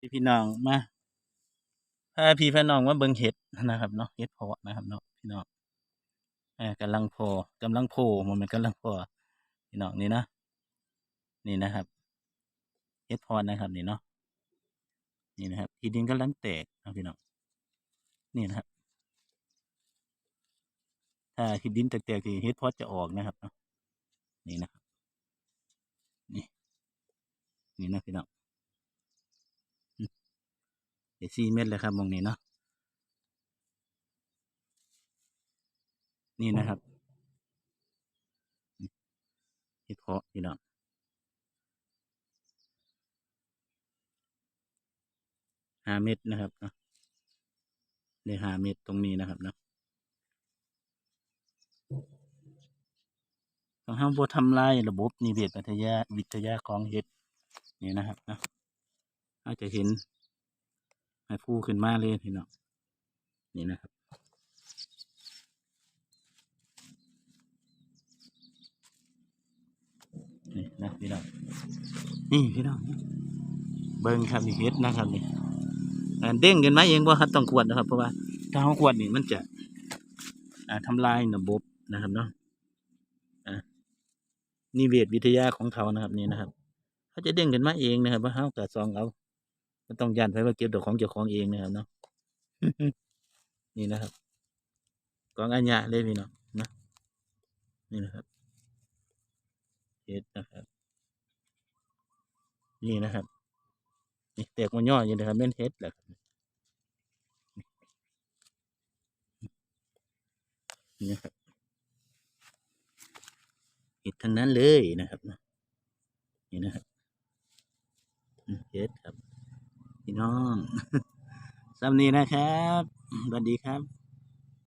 พี่พี่น้องมาพาพี่พี่น้องมาเบิ่งเห็ดนะครับเนาะเห็ดพาะนะครับเนาะพี่น้องอ่ากำลังโผล่กำลังโผล่มันมันกำลังโผล่พี่น้องนี่นะนี่นะครับเห็ดพาะนะครับนี่เนาะนี่นะครับที่ดินกำลังแตกนะพี่น้องนี่นะครับ ถ้าที่ดินแตกๆที่เห็ดพาะจะออกนะครับเนาะนี่นะครับนี่นี่นะพี่น้อง เดี๋ยวสี่เม็ดเลยครับมองนี้เนาะนี่นะครับเห็ดเพาะพี่น้องห้าเม็ดนะครับเนาะได้ห้าเม็ดตรงนี้นะครับเนาะต้องห้ามบ่ทำลายระบบนิเวศวิทยาวิทยาของเห็ดนี่นะครับเนาะอาจจะเห็น ให้ฟูขึ้นมาเลยพี่น้องนี่นะครับนี่นะพี่น้องนี่พี่น้องเบิ้งครับนี่เฮ็ดนะครับนี่อ่าเด้งกันไหมเองบ่ครับต้องขวดนะครับ เพราะว่าถ้าเราขวดนี่มันจะอ่าทำลายระบบนะครับเนาะอ่านิเวศวิทยาของเขานะครับนี่นะครับ เขาจะเด้งกันมาเองนะครับว่าเฮากะซองเอา ก็ต้องยันไปว่าเก็บดอกของเจ้าของเองนะครับเนาะนี่นะครับกองอัญญะเลยพี่น้องนะนี่นะครับเฮ็ดนะครับ นี่นะครับ นี่แตกมันย่ออยู่นะครับเม่นเฮ็ดแหละครับนี่นะครับเฮ็ดทั้งนั้นเลยนะครับนะนี่นะครับเฮ็ดครับ พี่น้องสำนีนะครับสวัสดีครับ